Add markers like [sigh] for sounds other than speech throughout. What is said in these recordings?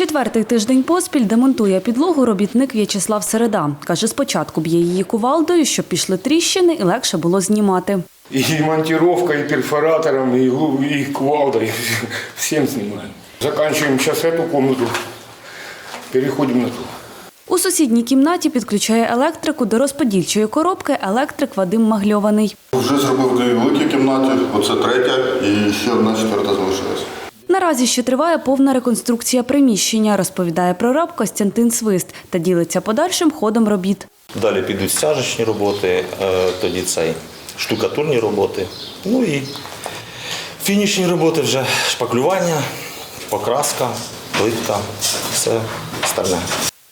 Четвертий тиждень поспіль демонтує підлогу робітник В'ячеслав Середа. Каже, спочатку б'є її кувалдою, щоб пішли тріщини і легше було знімати. И монтировка, и перфоратором, и, глу- и кувалдой. [laughs] Всем снимаем. Заканчиваем сейчас эту комнату. Переходим на ту. У сусідній кімнаті підключає електрику до розподільчої коробки електрик Вадим Магльований. Вже зробив дві великі кімнати, оце третя і ще одна четверта залишилась. Наразі ще триває повна реконструкція приміщення, розповідає прораб Костянтин Свист та ділиться подальшим ходом робіт. Далі підуть стяжечні роботи, е, тоді цей штукатурні роботи. Ну і фінішні роботи вже шпаклювання, покраска, плитка, все остальне.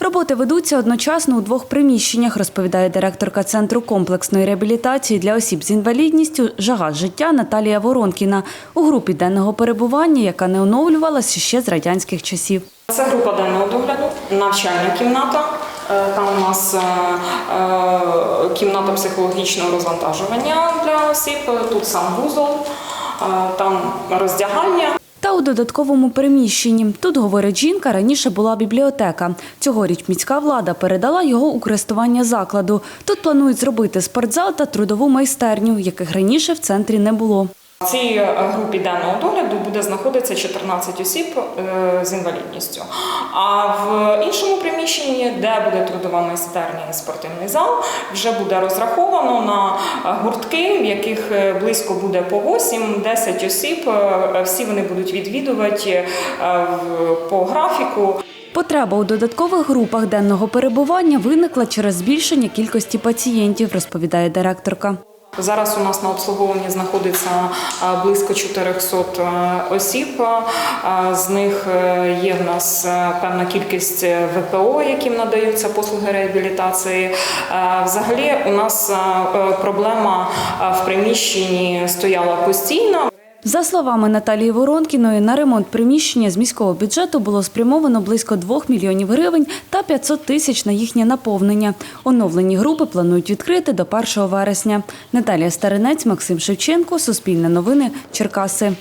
Роботи ведуться одночасно у двох приміщеннях, розповідає директорка Центру комплексної реабілітації для осіб з інвалідністю «Жага життя» Наталія Воронкіна у групі денного перебування, яка не оновлювалася ще з радянських часів. Це група денного догляду, навчальна кімната. Е, Там у нас е, е, кімната психологічного розвантажування для осіб. Тут сам вузол, там роздягальня. Та у додатковому приміщенні. Тут, говорить жінка, раніше була бібліотека. Цьогоріч міська влада передала його у користування закладу. Тут планують зробити спортзал та трудову майстерню, яких раніше в центрі не було. В цій е, групі денного догляду буде знаходитися 14 осіб е, з інвалідністю. А в іншому приміщенні, де буде трудова майстерня і спортивний зал, вже буде розраховано на е, гуртки, в яких близько буде по 8-10 осіб. Всі вони будуть відвідувати по графіку. Потреба у додаткових групах денного перебування виникла через збільшення кількості пацієнтів, розповідає директорка. Зараз у нас на обслуговуванні знаходиться е, близько 400 е, осіб. Е, З них е, є в нас е, певна кількість ВПО, яким надаються послуги реабілітації. Е, Взагалі, у нас е, е, проблема е, в приміщенні стояла постійно. За словами Наталії Воронкіної, на ремонт приміщення з міського бюджету було спрямовано близько 2 мільйонів гривень та 500 тисяч на їхнє наповнення. Оновлені групи планують відкрити до 1 вересня. Наталія Старинець, Максим Шевченко, Суспільне новини, Черкаси.